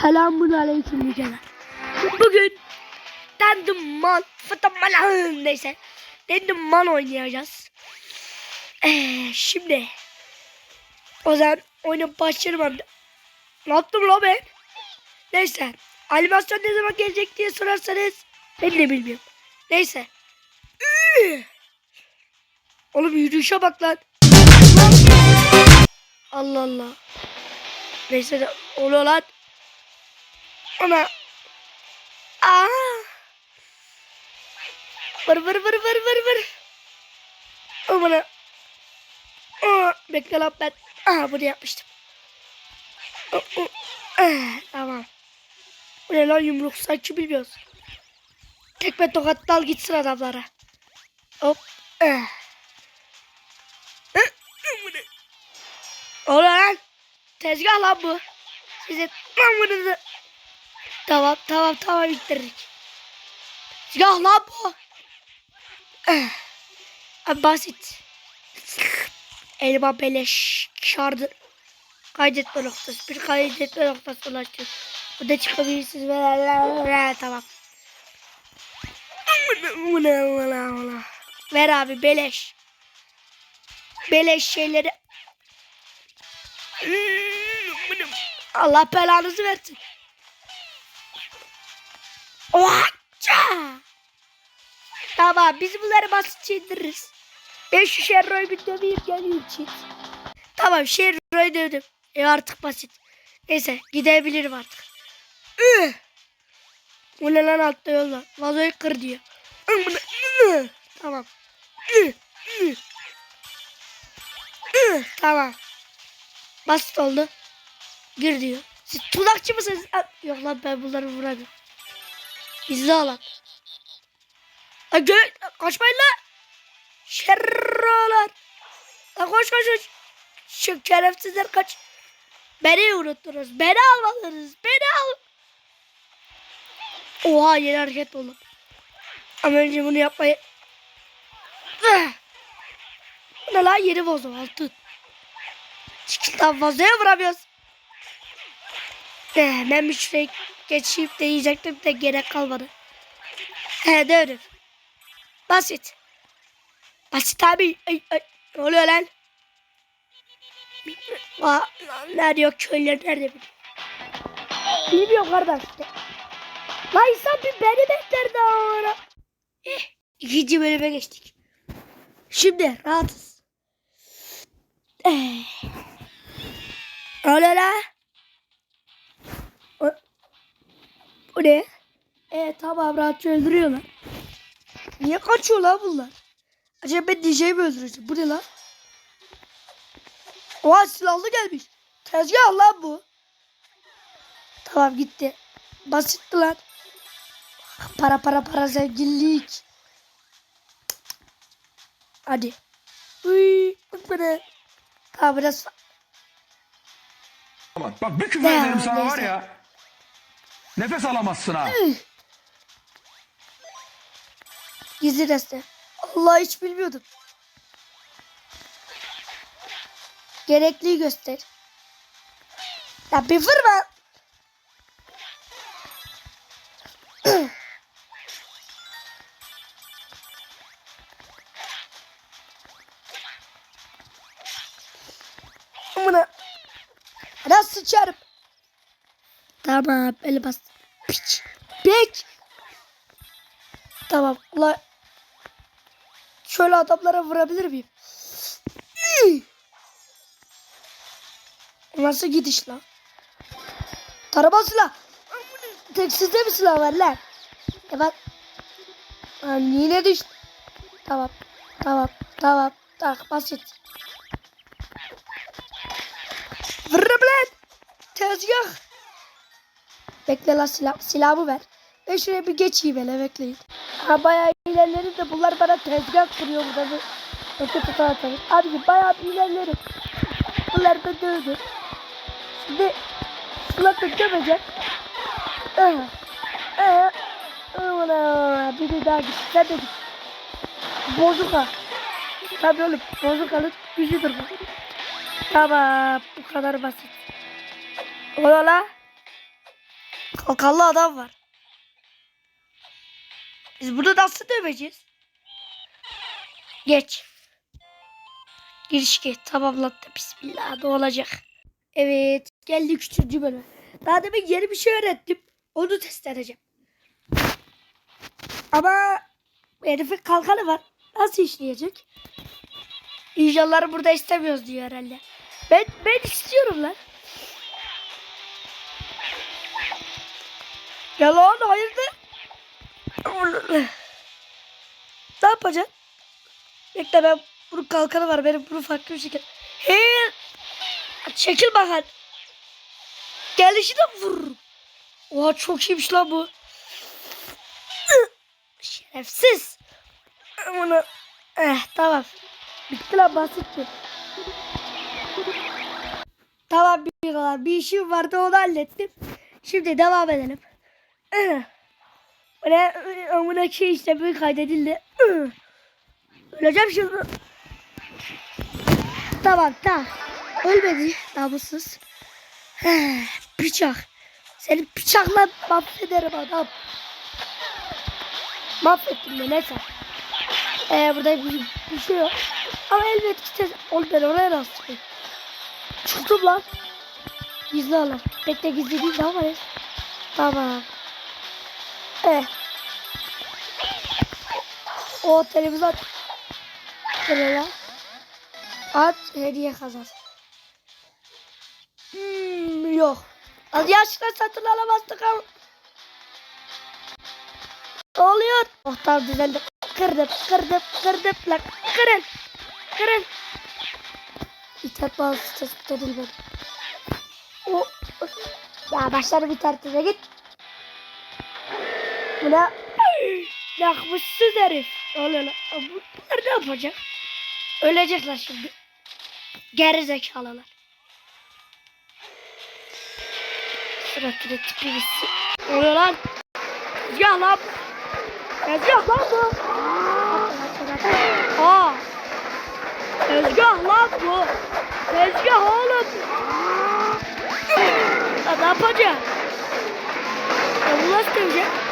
Selamun aleyküm Yüceler. Bugün Dendiman Fıtamalan neyse Dendiman oynayacağız. Ee, şimdi o zaman oyuna başlarım abi. Ne yaptım la ben? Neyse animasyon ne zaman gelecek diye sorarsanız ben de bilmiyorum. Neyse. Oğlum yürüyüşe bak lan. Allah Allah. Neyse de oluyor lan. Ana. Aa. Vır vır vır vır vır vır. Amına. Aa, bekle lan ben. Aha bunu yapmıştım. Aa, aa, Tamam. Bu ne lan yumruk sanki bilmiyoruz. Tekme tokat dal gitsin adamlara. Hop. Ah. Ah, amına. O ne lan? Tezgah lan bu. Size amınızı. Tamam tamam tamam bitirdik. Tezgah lan bu. Eh. Basit. Elma beleş şardır. Kaydetme noktası. Bir kaydetme noktası ulaştır. Bu da çıkabilirsiniz. Tamam. Ver abi beleş. Beleş şeyleri Allah belanızı versin. Oha! Tamam biz bunları basit indiririz. Ben şu Sherro'yu bir döveyim geleyim için. Tamam Sherro'yu dövdüm. E artık basit. Neyse gidebilirim artık. Üh! Bu ne lan altta yolda? Vazoyu kır diyor. Tamam. Tamam. Basit oldu. Gir diyor. Siz tuzakçı mısınız? Yok lan ben bunları vuramıyorum. İzle alan. Kaçmayın lan. Şerrolar. Ha, koş koş koş. Şu şerefsizler kaç. Beni unuttunuz. Beni almadınız. Beni al. Oha yeni hareket oldu. Ama önce bunu yapmayı. Ah! Bu Ne lan yeni bozdum altın. Çıkıştan fazlaya vuramıyoruz. Eh, ben bir şuraya geçeyim de yiyecektim de gerek kalmadı. He dövdüm. Basit. Basit abi. Ay, ay. Ne oluyor lan? Aa, nerede yok köyler nerede biliyor? Bilmiyorum kardeş. Lan insan bir beni bekler daha ona. Eh, ikinci bölüme geçtik. Şimdi rahatız. Eh. Öyle bu ne? E tamam rahatça öldürüyorlar. Niye kaçıyor lan bunlar? Acaba ben DJ'yi mi öldüreceğim? Bu ne lan? Oha silahlı gelmiş. Tezgah lan bu. Tamam gitti. Basitti lan. Para para para zenginlik. Hadi. Uy, bu ne? Tamam biraz Bak, bak bir küfür ederim sana var ya. Nefes alamazsın ha. Gizli deste. Allah hiç bilmiyordum. Gerekliyi göster. Ya bir vurma. Amına. Nasıl sıçarım? Tamam eli bas. Piç. Piç. Tamam. Ulan şöyle adamlara vurabilir miyim? Nasıl gidiş lan? Tarama silah. Tek sizde mi silah var lan? E bak. Ha, yine düştü. Tamam. Tamam. Tamam. Tak basit. Vırrım lan. Tezgah. Bekle lan silah. Silahımı ver. Ben şuraya bir geçeyim hele bekleyin. Ha bayağı ilerlerim de bunlar bana tezgah kuruyor burada. Öte tutar atarım. Abi bayağı bir ilerlerim. Bunlar da dövdü. Şimdi bunlar da dövecek. Aha. Aman aman. Biri daha git. Sen de git. Bozuk ha. Tabii oğlum. Bozuk alıp gücüdür bu. Tamam. Bu kadar basit. Ola la. Kalkanlı adam var. Biz bunu nasıl döveceğiz? Geç. Giriş geç. Tamamlattı. Bismillah. Ne olacak? Evet. Geldik üçüncü bölüme. Daha demin yeni bir şey öğrettim. Onu test edeceğim. Ama herifin kalkanı var. Nasıl işleyecek? İnşallah burada istemiyoruz diyor herhalde. Ben, ben istiyorum lan. Ya lan hayırdır? Ne yapacaksın? Bekle ben bunun kalkanı var. Benim bunu farklı bir şekilde. Hey! Çekil bakalım. Gelişine vururum. Oha çok iyiymiş lan bu. Şerefsiz. Bunu. Eh tamam. Bitti lan basitti. Tamam bir. Bir işim vardı onu hallettim. Şimdi devam edelim. Eh. Böyle amına şey işte bir kaydedildi. Öleceğim şimdi. Tamam tamam. Ölmedi namussuz. Bıçak. Seni bıçakla mahvederim adam. Mahvettim ben neyse. Ee, burada bir, bir şey yok. Ama elbet tez... Oğlum ben oraya nasıl çıkayım? Çıktım lan. Gizli alan. Bekle gizli değil de ama ne? Tamam. O televizyon. Şöyle lan. At hediye kazan. Hmm, yok. Az yaşına satın alamazdık ama. Ne oluyor? Oh tamam düzeldi. Kırdım, kırdım, kırdım. Lan kırın, kırın. İthat bağlısı tespit edilmedi. O, ya başlarım internetine git. Herif. Ne oluyor lan? Bunlar ne yapacak? Ölecekler şimdi. Geri zekalılar. Suratını tipi bitsin. Oluyor lan? Ya lan. Tezgah lan bu. Aa. Tezgah lan bu. Tezgah oğlum. Ya ne yapacağım? Ya bu nasıl dövecek?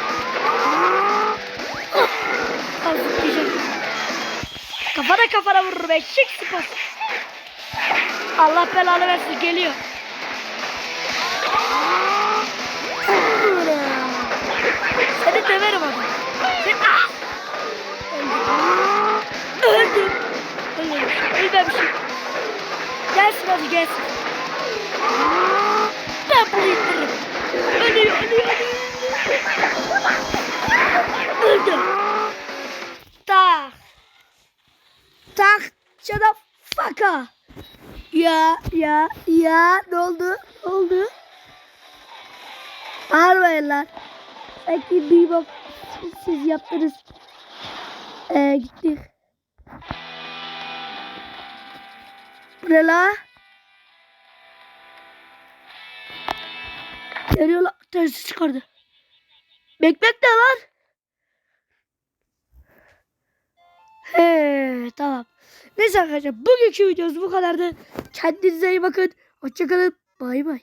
Kafana kafana vurur be. Şık sıpas. Allah belanı versin geliyor. Seni döverim adam. Sen... Ah! Öldüm. Öldüm. Ölmemişim. Gelsin hadi gelsin. Faka. Ya, ya, ya. Ne oldu? Ne oldu? Bağırmayın lan. Belki bir bak siz yaptınız. Ee, gittik. Bu ne la? Geliyor lan. Tersi çıkardı. Bekmek ne lan? He tamam. Neyse arkadaşlar bugünkü videomuz bu kadardı. Kendinize iyi bakın. Hoşçakalın. Bay bay.